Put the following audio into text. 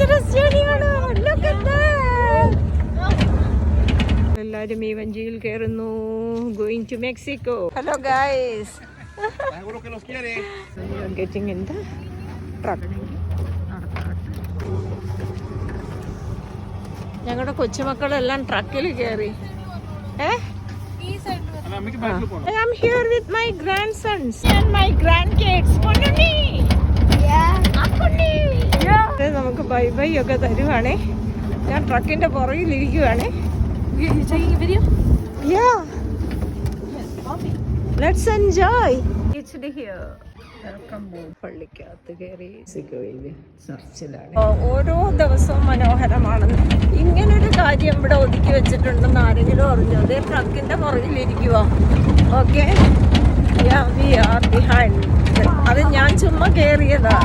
dangerous journey, Madam. Look at that. എല്ലാരും ഈ വഞ്ചിയിൽ കയറുന്നു. Going to Mexico hello guys getting in the truck ഞങ്ങളുടെ കൊച്ചുമക്കളെല്ലാം ട്രക്കിൽ കയറി. ഏ? I am. Here with my grandsons and my grandkids bye ഒക്കെ തരുവാണേ. ഞാൻ ട്രക്കിന്റെ പുറകിൽ ഇരിക്കുവാണേ എൻജോയ് ഓരോ ദിവസവും മനോഹരമാണെന്ന്. ഇങ്ങനൊരു കാര്യം ഇവിടെ ഒതുക്കി വെച്ചിട്ടുണ്ടെന്ന് ആരെങ്കിലും അറിഞ്ഞോ? അതേ ട്രക്കിന്റെ പുറകിലിരിക്കുക ഓക്കെ അത് ഞാൻ ചുമ്മാ കയറിയതാ